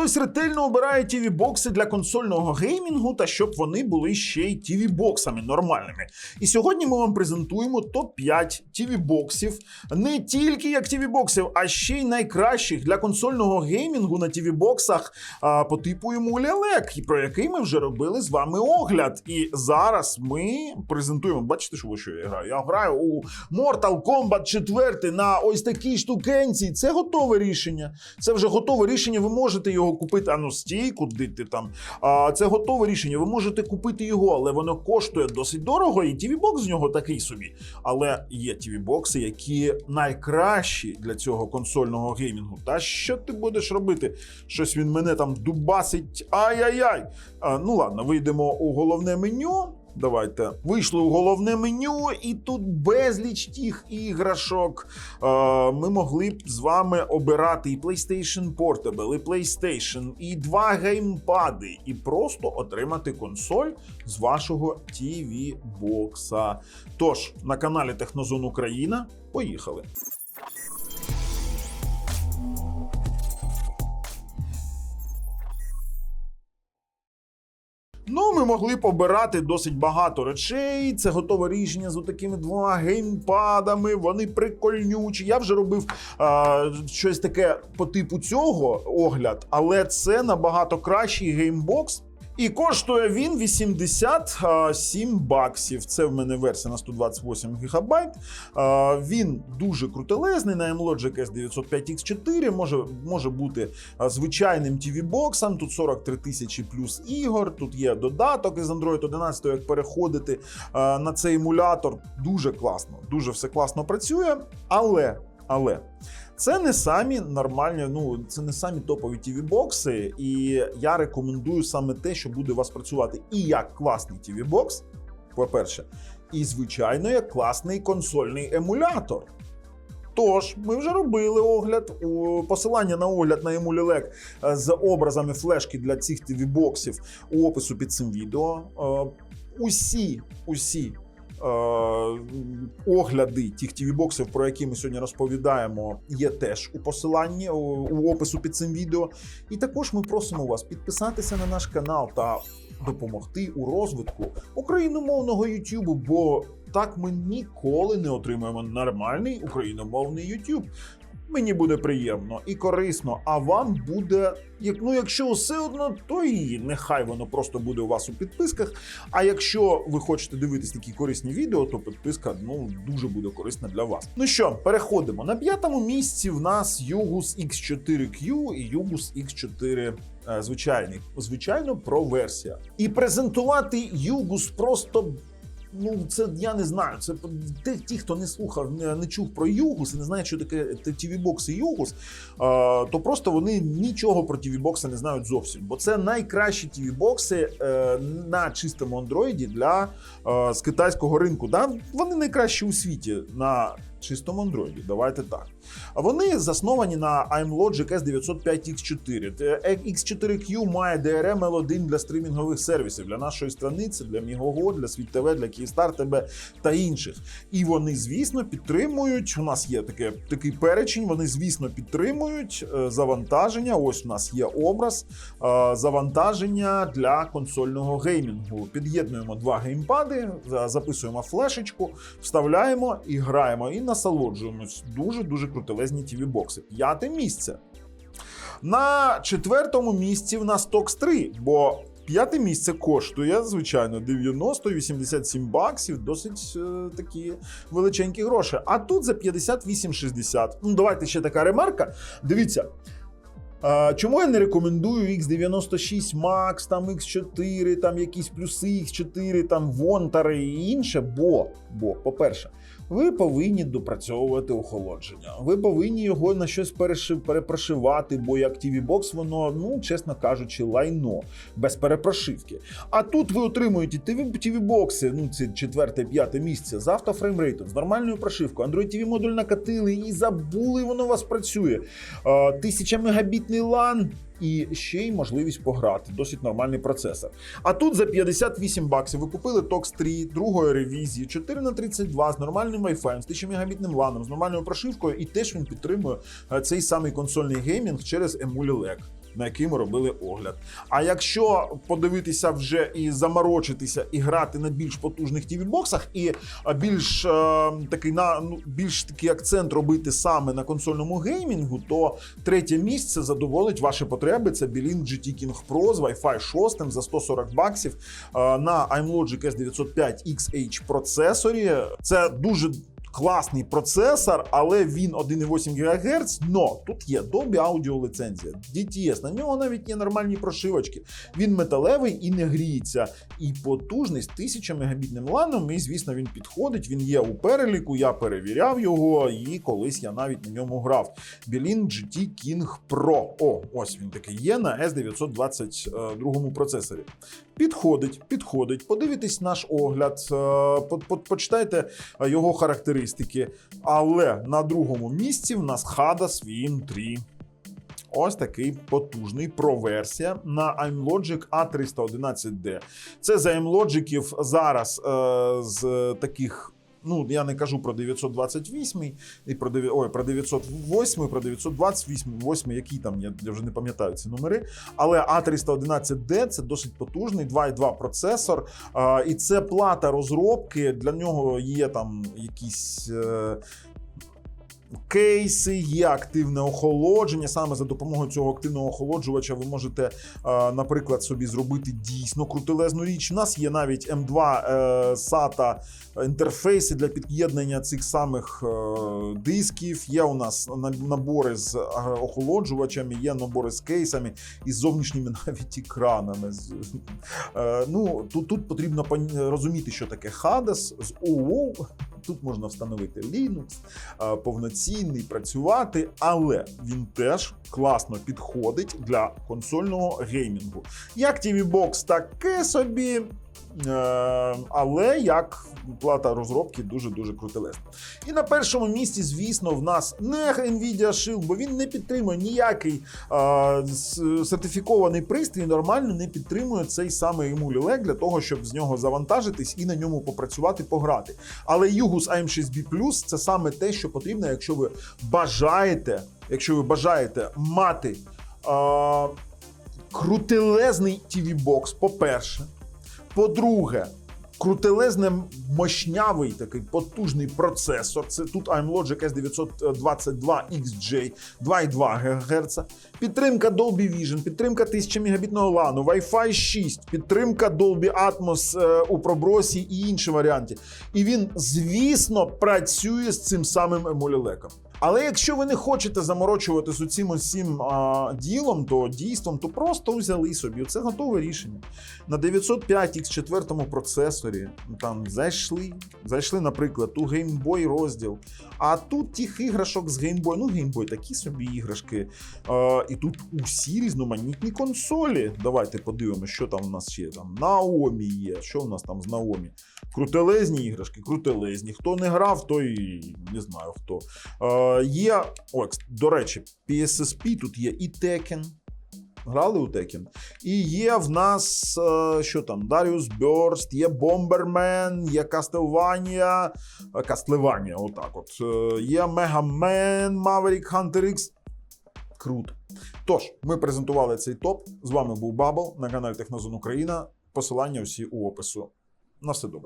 Хтось ретельно обирає tv бокси для консольного геймінгу та щоб вони були ще й tv боксами нормальними. І сьогодні ми вам презентуємо топ-5 tv боксів не тільки як tv боксів, а ще й найкращих для консольного геймінгу на tv боксах по типу Емулія Лек, про який ми вже робили з вами огляд. І зараз ми презентуємо. Бачите, що ви що я граю? Я граю у Mortal Kombat 4 на ось такій штукенці. Це готове рішення. Це вже готове рішення. Ви можете його купити. А ну куди ти там. А, це готове рішення. Ви можете купити його, але воно коштує досить дорого. І tv бокс з нього такий собі. Але є tv бокси які найкращі для цього консольного геймінгу. Та що ти будеш робити? Щось він мене там дубасить. Ай-яй-яй. Ну ладно, вийдемо у головне меню. Давайте вийшли у головне меню, і тут безліч тих іграшок. Е, ми могли б з вами обирати і PlayStation Portable, і PlayStation, і два геймпади, і просто отримати консоль з вашого tv бокса Тож на каналі Технозон Україна поїхали. Ми могли побирати досить багато речей. Це готове рішення з такими двома геймпадами. Вони прикольнючі. Я вже робив а, щось таке по типу цього огляд, але це набагато кращий геймбокс. І коштує він 87 баксів. Це в мене версія на 128 гігабайт. Він дуже крутелезний на M-Logic S905X4. Може, може бути звичайним TV-боксом. Тут 43 тисячі плюс ігор. Тут є додаток із Android 11, як переходити на цей емулятор. Дуже класно, дуже все класно працює. Але, але. Це не самі нормальні, ну це не самі топові tv бокси і я рекомендую саме те, що буде у вас працювати і як класний tv бокс по-перше, і звичайно, як класний консольний емулятор. Тож, ми вже робили огляд. Посилання на огляд на Emulilec е, з образами флешки для цих tv боксів у опису під цим відео. Е, Усі, усі огляди тих тіві-боксів, про які ми сьогодні розповідаємо, є теж у посиланні у, у опису під цим відео. І також ми просимо вас підписатися на наш канал та допомогти у розвитку україномовного YouTube, бо так ми ніколи не отримаємо нормальний україномовний YouTube. Мені буде приємно і корисно, а вам буде, як ну, якщо все одно, то і нехай воно просто буде у вас у підписках. А якщо ви хочете дивитись такі корисні відео, то підписка ну дуже буде корисна для вас. Ну що, переходимо на п'ятому місці. В нас Yugus X4Q і Yugus X4 е, звичайний. Звичайно, про версія. І презентувати Yugus просто. Ну, це я не знаю. Це ті, ті хто не слухав, не, не чув про Югус і не знає, що таке TV-бокси Югус, е, то просто вони нічого про TV-бокси не знають зовсім. Бо це найкращі TV-бокси е, на чистому андроїді для е, з китайського ринку. Да? Вони найкращі у світі на чистому андроїді. Давайте так. Вони засновані на iMlogic S905X4. Е, X4Q має DRM L1 для стрімінгових сервісів для нашої страниці, для Мігого, для Світ ТВ, для Київстар ТБ та інших. І вони, звісно, підтримують. У нас є таке, такий перечень. Вони, звісно, підтримують е, завантаження. Ось у нас є образ е, завантаження для консольного геймінгу. Під'єднуємо два геймпади, записуємо флешечку, вставляємо і граємо, і насолоджуємось. Дуже дуже крутелезні tv бокси. П'яте місце. На четвертому місці в нас Tox 3, бо п'яте місце коштує, звичайно, 90-87 баксів, досить е, такі величенькі гроші. А тут за 58,60. Ну, давайте ще така ремарка. Дивіться. А, чому я не рекомендую X96 Max, там X4, там якісь плюси X4, там Вонтари і інше? Бо, бо, по-перше, ви повинні допрацьовувати охолодження. Ви повинні його на щось перепрошивати, бо як TV Box воно, ну чесно кажучи, лайно без перепрошивки. А тут ви отримуєте TV, TV бокси, ну це четверте, п'яте місце з автофреймрейтом, з нормальною прошивкою. Android TV модуль накатили і забули, воно у вас працює. Тисяча мегабітний LAN і ще й можливість пограти. Досить нормальний процесор. А тут за 58 баксів ви купили TOX 3 другої ревізії, 4 на 32 з нормальним Wi-Fi, з 1000 мегабітним ланом, з нормальною прошивкою, і теж він підтримує е, цей самий консольний геймінг через Emulilec. На який ми робили огляд. А якщо подивитися вже і заморочитися, і грати на більш потужних TV-боксах, і більш е, такий на ну, більш такий акцент робити саме на консольному геймінгу, то третє місце задоволить ваші потреби. Це Belink GT King Pro з Wi-Fi 6 за 140 баксів е, на iMlogic S905 XH процесорі. Це дуже класний процесор, але він 1,8 ГГц. Но тут є Dolby Audio ліцензія, DTS, на нього навіть є нормальні прошивочки. Він металевий і не гріється. І потужність 1000 мегабітним ланом. І звісно, він підходить. Він є у переліку. Я перевіряв його, і колись я навіть на ньому грав. Belink GT King Pro. О, ось він такий є на S922 процесорі. Підходить, підходить. Подивитесь наш огляд, е, по- по- почитайте е, його характеристики. Але на другому місці в нас Hada Swim 3. Ось такий потужний про-версія на AIMLogic A311D. Це за iMlogic зараз е, з таких. Ну, я не кажу про 928 і про 9, ой, про 908, про 928, 8, які там, я, я вже не пам'ятаю ці номери. Але А311D це досить потужний 2.2 процесор. А, і це плата розробки. Для нього є там якісь. Е, Кейси, є активне охолодження. Саме за допомогою цього активного охолоджувача ви можете, е, наприклад, собі зробити дійсно крутелезну річ. У нас є навіть M2 е, SATA інтерфейси для під'єднання цих самих е, дисків. Є у нас набори з охолоджувачами, є набори з кейсами і з зовнішніми навіть екранами. Ну тут, тут потрібно розуміти, що таке Hades з OO. Тут можна встановити Linux, повноцінний, працювати, але він теж класно підходить для консольного геймінгу. Як TV Box, таке собі. Е, Але як плата розробки дуже-дуже крутелезна. І на першому місці, звісно, в нас не Nvidia Shield, бо він не підтримує ніякий е, с- сертифікований пристрій, нормально не підтримує цей самий емулілек для того, щоб з нього завантажитись і на ньому попрацювати, пограти. Але Yugus AM6B це саме те, що потрібно, якщо ви бажаєте, якщо ви бажаєте мати е, крутелезний TV-бокс, по-перше. По-друге, крутелезне мощнявий такий потужний процесор. Це тут iMlogic S922 XJ 2,2 ГГц. Підтримка Dolby Vision, підтримка 1000 мегабітного лану, Wi-Fi 6, підтримка Dolby Atmos е, у пробросі і інші варіанти. І він, звісно, працює з цим самим емулілеком. Але якщо ви не хочете заморочуватись у цим усім а, ділом, то дійством, то просто взяли собі. Це готове рішення. На 905 X4 процесорі там зайшли, зайшли, наприклад, у Game Boy розділ. А тут тих іграшок з Game Boy, ну Game Boy такі собі іграшки. А, і тут усі різноманітні консолі. Давайте подивимося, що там у нас ще там. Наомі є. Що у нас там з Наомі? Крутелезні іграшки, крутелезні. Хто не грав, той не знаю хто. Е, є, о, до речі, PSSP тут є і Tekken. Грали у Tekken. І є в нас е, що там? Darius Burst, є Bomberman, є Castlevania. е, Castlevania, отак от. Е, Є Mega Man, Maverick Hunter X. Круто. Тож, ми презентували цей топ. З вами був Бабл на каналі Технозон Україна. Посилання усі у опису. На все добре.